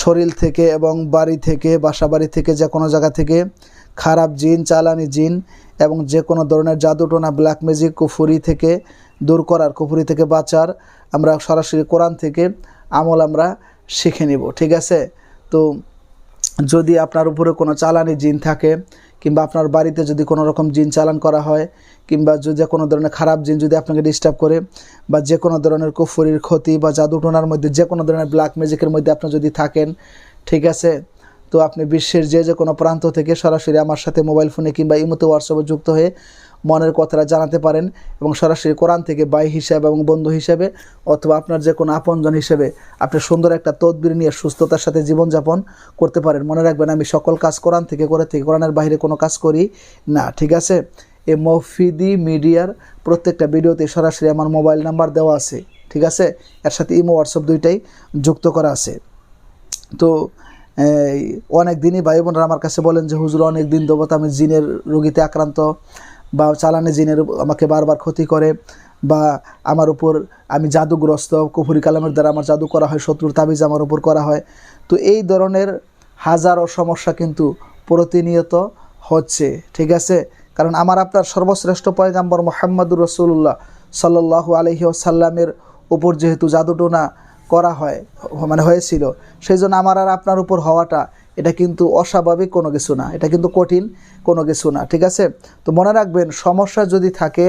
শরীর থেকে এবং বাড়ি থেকে বাসা বাড়ি থেকে, যে কোনো জায়গা থেকে, খারাপ জিন, চালানি জিন এবং যে কোনো ধরনের জাদুটোনা ব্ল্যাক ম্যাজিক কুফুরি থেকে দূর করার, কুফুরি থেকে বাঁচার আমরা সরাসরি কোরআন থেকে আমল আমরা শিখে নিব, ঠিক আছে? তো যদি আপনার উপরে কোনো চালানি জিন থাকে, কিংবা আপনার বাড়িতে যদি কোনো রকম জিন চালান করা হয়, কিংবা যদি কোনো ধরনের খারাপ জিন যদি আপনাকে ডিস্টার্ব করে, বা যে কোনো ধরনের কুফুরির ক্ষতি বা জাদুটোনার মধ্যে, যে কোনো ধরনের ব্ল্যাক ম্যাজিকের মধ্যে আপনি যদি থাকেন, ঠিক আছে? তো আপনি বিশ্বের যে যে কোনো প্রান্ত থেকে সরাসরি আমার সাথে মোবাইল ফোনে কিংবা ইমোতে হোয়াটসঅ্যাপে যুক্ত হয়ে মনের কথাটা জানাতে পারেন এবং সরাসরি কোরআন থেকে বাই হিসাবে এবং বন্ধু হিসাবে অথবা আপনার যে কোনো আপনজন হিসেবে আপনি সুন্দর একটা তদবির নিয়ে সুস্থতার সাথে জীবনযাপন করতে পারেন। মনে রাখবেন, আমি সকল কাজ কোরআন থেকে করে থেকে, কোরআনের বাইরে কোনো কাজ করি না, ঠিক আছে? এ মফিদি মিডিয়ার প্রত্যেকটা ভিডিওতে সরাসরি আমার মোবাইল নাম্বার দেওয়া আছে, ঠিক আছে? এর সাথে ইমো, হোয়াটসঅ্যাপ দুইটাই যুক্ত করা আছে। তো অনেক দিনই ভাই বোনরা আমার কাছে বলেন যে, হুজুর, অনেক দিন দেবো আমি জিনের রোগীতে আক্রান্ত। বা চালানে জিনের আমাকে বারবার ক্ষতি করে বা আমার উপর আমি জাদুগ্রস্ত, কুফুরি কালামের দ্বারা আমার জাদু করা হয়, শত্রুর তাবিজ আমার উপর করা হয়। তো এই ধরনের হাজারো সমস্যা কিন্তু প্রতিনিয়ত হচ্ছে, ঠিক আছে? কারণ আমার আপনার সর্বশ্রেষ্ঠ পয়গাম্বর মোহাম্মদুর রসুল্লাহ সাল্লাহ আলহি আসাল্লামের উপর যেহেতু জাদুটোনা করা হয় মানে হয়েছিল, সেই জন্য আমার আর আপনার উপর হওয়াটা এটা কিন্তু অস্বাভাবিক কোনো কিছু না, এটা কিন্তু কঠিন কোনো কিছু না, ঠিক আছে? তো মনে রাখবেন, সমস্যা যদি থাকে,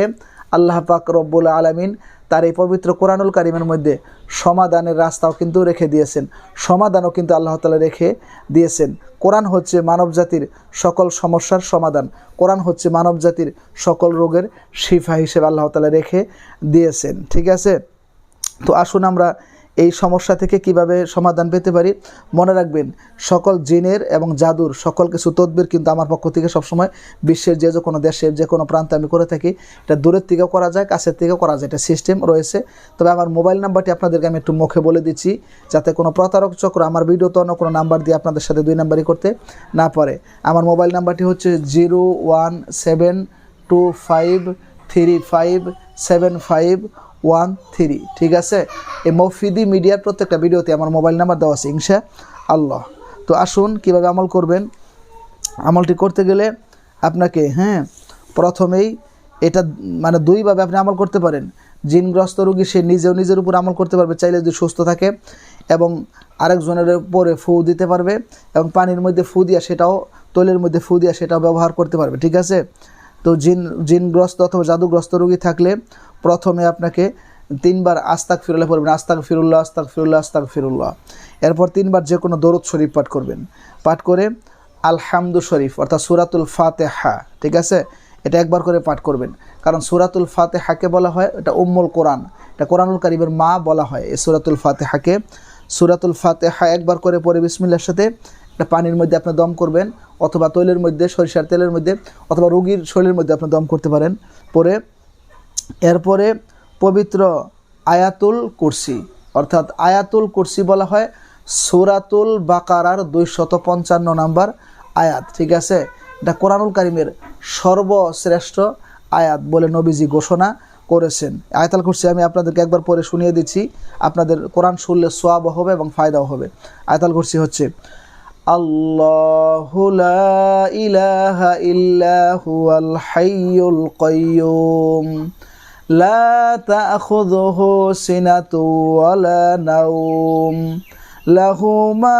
আল্লাহ পাক রব্বুল আলমিন তার এই পবিত্র কোরআনুল কারিমের মধ্যে সমাধানের রাস্তাও কিন্তু রেখে দিয়েছেন, সমাধানও কিন্তু আল্লাহ তালা রেখে দিয়েছেন। কোরআন হচ্ছে মানবজাতির সকল সমস্যার সমাধান, কোরআন হচ্ছে মানবজাতির সকল রোগের শিফা হিসেবে আল্লাহ তালা রেখে দিয়েছেন, ঠিক আছে? তো আসুন আমরা এই সমস্যা থেকে কীভাবে সমাধান পেতে পারি? মনে রাখবেন, সকল জিনের এবং জাদুর সকল কিছু তদবির কিন্তু আমার পক্ষ থেকে সবসময় বিশ্বের যে যে কোনো দেশের যে কোনো প্রান্তে আমি করে থাকি। এটা দূরের থেকেও করা যায়, কাছের থেকেও করা যায়, এটা সিস্টেম রয়েছে। তবে আমার মোবাইল নাম্বারটি আপনাদেরকে আমি একটু মুখে বলে দিচ্ছি, যাতে কোনো প্রতারক চক্র আমার ভিডিওতে অন্য কোনো নাম্বার দিয়ে আপনাদের সাথে দুই নাম্বারই করতে না পারে। আমার মোবাইল নাম্বারটি হচ্ছে zero one seven two five three five seven five one three ঠিক আছে? এই মফিদি মিডিয়ার প্রত্যেকটা ভিডিওতে আমার মোবাইল নাম্বার দেওয়া আছে, ইনশা আল্লাহ। তো আসুন, কীভাবে আমল করবেন? আমলটি করতে গেলে আপনাকে হ্যাঁ প্রথমেই এটা মানে দুইভাবে আপনি আমল করতে পারেন। জিনগ্রস্ত রোগী, সে নিজেও নিজের উপর আমল করতে পারবে, চাইলে যদি সুস্থ থাকে, এবং আরেকজনের উপরে ফু দিতে পারবে, এবং পানির মধ্যে ফু দিয়া সেটাও, তৈলের মধ্যে ফু দিয়া সেটাও ব্যবহার করতে পারবে, ঠিক আছে? তো জিন, জিনগ্রস্ত অথবা জাদুগ্রস্ত রোগী থাকলে প্রথমে আপনাকে তিনবার আস্তাক ফিরুল্লাহ পড়বেন। আস্তাক ফিরুল্লাহ আস্তাক ফিরুল্লাহ আস্তাক ফিরুল্লাহ এরপর তিনবার যে কোনো দরুদ শরীফ পাঠ করবেন। পাঠ করে আলহামদু শরীফ, অর্থাৎ সুরাতুল ফাতেহা, ঠিক আছে? এটা একবার করে পাঠ করবেন। কারণ সুরাতুল ফাতেহাকে বলা হয়, এটা উম্মুল কোরআন। এটা কোরআনুল কারিমের মা বলা হয়, এই সুরাতুল ফাতেহাকে। সুরাতুল ফাতেহা একবার করে পরে বিসমিল্লার সাথে একটা পানির মধ্যে আপনি দম করবেন, অথবা তৈলের মধ্যে, সরিষার তেলের মধ্যে, অথবা রোগীর শরীরের মধ্যে আপনি দম করতে পারেন। পরে, এরপরে পবিত্র আয়াতুল কুরসি, অর্থাৎ আয়াতুল কুরসি বলা হয় সুরাতুল বাকারার দুইশত পঞ্চান্ন নাম্বার আয়াত, ঠিক আছে? এটা কোরআনুল কারিমের সর্বশ্রেষ্ঠ আয়াত বলে নবীজি ঘোষণা। করেছেন। আয়তাল কুরসি আমি আপনাদেরকে একবার পরে শুনিয়ে দিচ্ছি। আপনাদের কোরআন শুনলে সোয়াবও হবে এবং ফায়দাও হবে। আয়তাল কুরসি হচ্ছে, আল্লাহ লা ইলাহা ইল্লা হাইয়ুল কাইয়ুম। লা তাখুযুহু সিনাতু নাওম। লাহু মা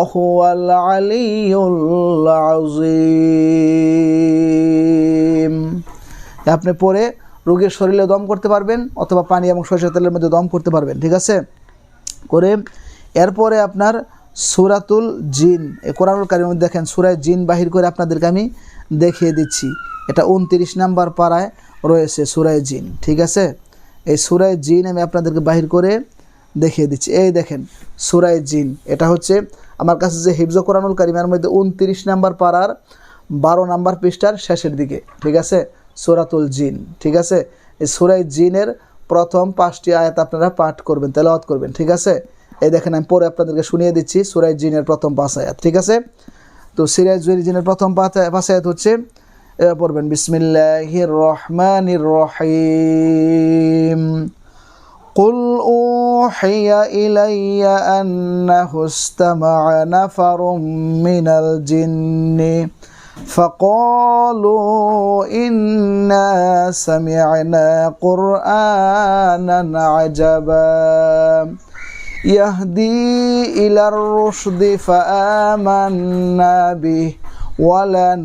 ওহুয়াল আলিউল আযীম আপনি পরে রোগীর শরীরে দম করতে পারবেন অথবা পানি এবং সরিষার তেলের মধ্যে দম করতে পারবেন, ঠিক আছে? করে এরপরে আপনার সুরাতুল জিন কোরআনুল কারিমের মধ্যে দেখেন, সুরায় জিন বাহির করে আপনাদেরকে আমি দেখিয়ে দিচ্ছি। এটা উনত্রিশ নাম্বার পাড়ায় রয়েছে সুরায় জিন, ঠিক আছে? এই সুরায় জিন আমি আপনাদেরকে বাহির করে দেখিয়ে দিচ্ছি। এই দেখেন সুরাই জিন। এটা হচ্ছে আমার কাছে যে হিফজ কোরআনুল কারিমের মধ্যে উনত্রিশ নাম্বার পাড়ার বারো নাম্বার পৃষ্ঠার শেষের দিকে, ঠিক আছে? সুরাতুল জিন, ঠিক আছে? এই সুরাই জিনের প্রথম পাঁচটি আয়াত আপনারা পাঠ করবেন, তেলাওয়াত করবেন, ঠিক আছে? এই দেখেন, আমি পরে আপনাদেরকে শুনিয়ে দিচ্ছি সুরাই জিনের প্রথম পাঁচ আয়াত, ঠিক আছে? তো সিরাজ জিনের প্রথম পাঁচ আয়াত হচ্ছে পড়বেন, বিসমিল্লাহির রহমানির রহিম। قل أوحي إلي أنه استمع نفر من الجن فقالوا إنا سمعنا قرآنا عجبا يهدي إلى الرشد فآمنا به ولن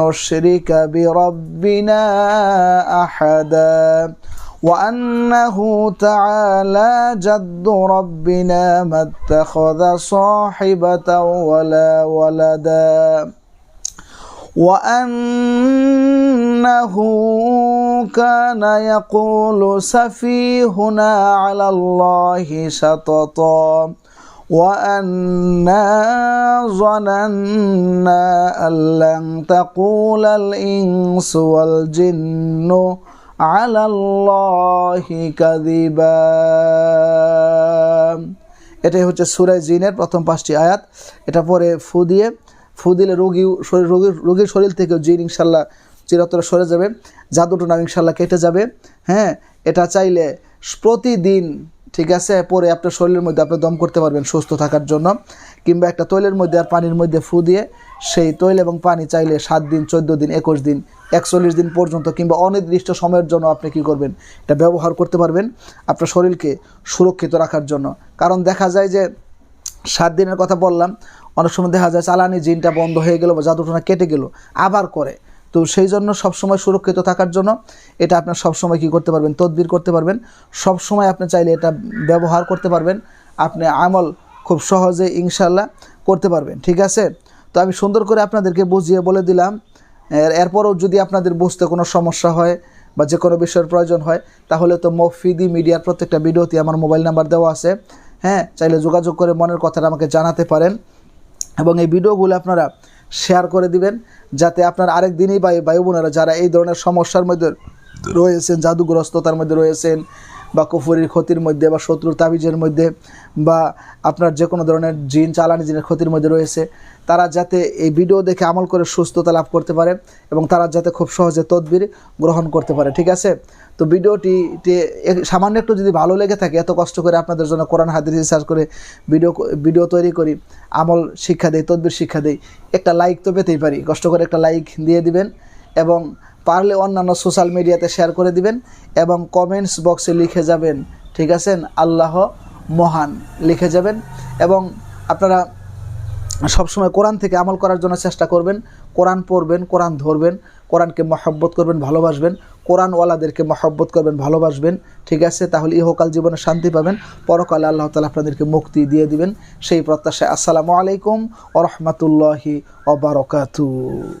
نشرك بربنا أحدا وأنه تعالى جد ربنا ما اتخذ صاحبة ولا ولدا. وأنه كان يقول سفيهنا على الله شططا. وأنا ظننا أن لن تقول الإنس والجن. على الله كذبا এটাই হচ্ছে সুরায় জিনের প্রথম পাঁচটি আয়াত এটা পরে ফু দিয়ে ফু দিলে রোগী শরীর রোগীর রোগীর শরীর থেকেও জিন ইনশাল্লাহ চিরতরে সরে যাবে জাদুটনা ইনশাল্লাহ কেটে যাবে হ্যাঁ এটা চাইলে প্রতিদিন ঠিক আছে? পরে আপনার শরীরের মধ্যে আপনি দম করতে পারবেন সুস্থ থাকার জন্য। কিংবা একটা তৈলের মধ্যে আর পানির মধ্যে ফু দিয়ে সেই তৈল এবং পানি চাইলে সাত দিন, চোদ্দ দিন, একুশ দিন, একচল্লিশ দিন পর্যন্ত কিংবা অনির্দিষ্ট সময়ের জন্য আপনি কি করবেন? এটা ব্যবহার করতে পারবেন আপনার শরীরকে সুরক্ষিত রাখার জন্য। কারণ দেখা যায় যে সাত দিনের কথা বললাম, অনেক সময় দেখা যায় চালানি জিনটা বন্ধ হয়ে গেল বা জাদুটনা কেটে গেল, আবার করে। তো সেই জন্য সবসময় সুরক্ষিত থাকার জন্য এটা আপনার সবসময় কী করতে পারবেন? তদবির করতে পারবেন। সবসময় আপনি চাইলে এটা ব্যবহার করতে পারবেন। আপনি আমল খুব সহজে ইনশাল্লাহ করতে পারবেন। ঠিক আছে? তো আমি সুন্দর করে আপনাদেরকে বুঝিয়ে বলে দিলাম। এর- এরপরও যদি আপনাদের বুঝতে কোনো সমস্যা হয় বা যে কোনো বিষয়ের প্রয়োজন হয়, তাহলে তো মফিদি মিডিয়ার প্রত্যেকটা ভিডিওতে আমার মোবাইল নাম্বার দেওয়া আছে। হ্যাঁ চাইলে যোগাযোগ করে মনের কথাটা আমাকে জানাতে পারেন। এবং এই ভিডিওগুলো আপনারা শেয়ার করে দিবেন। যাতে আপনার আরেক দিনই বা ভাই বোনেরা যারা এই ধরনের সমস্যার মধ্যে রয়েছেন, জাদুগ্রস্ততার মধ্যে রয়েছেন বা কুফুরির ক্ষতির মধ্যে বা শত্রুর তাবিজের মধ্যে বা আপনার যে কোনো ধরনের জিন চালানি জিনের ক্ষতির মধ্যে রয়েছে, তারা যাতে এই ভিডিও দেখে আমল করে সুস্থতা লাভ করতে পারে এবং তারা যাতে খুব সহজে তদবির গ্রহণ করতে পারে। ঠিক আছে? তো ভিডিওটিতে সামান্য একটু যদি ভালো লেগে থাকে, এত কষ্ট করে আপনাদের জন্য কোরআন হাদিস রিসার্চ করে ভিডিও ভিডিও তৈরি করি, আমল শিক্ষা দেই, তদবির শিক্ষা দেই, একটা লাইক তো পেতেই পারি। কষ্ট করে একটা লাইক দিয়ে দিবেন এবং পারলে অন্যান্য সোশ্যাল মিডিয়াতে শেয়ার করে দিবেন এবং কমেন্টস বক্সে লিখে যাবেন, ঠিক আছে? আল্লাহ মহান, লিখে যাবেন এবং আপনারা সবসময় কোরআন থেকে আমল করার জন্য চেষ্টা করবেন। কোরআন পড়বেন, কোরআন ধরবেন, কোরআনকে মহব্বত করবেন, ভালোবাসবেন কোরআনওয়ালাদেরকে মহব্বত করবেন, ভালোবাসবেন, ঠিক আছে? তাহলে ইহকাল জীবনে শান্তি পাবেন। পরকালে আল্লাহ তালা আপনাদেরকে মুক্তি দিয়ে দিবেন। সেই প্রত্যাশায় আসসালামু আলাইকুম ও রহমতুল্লাহি অবরকাতু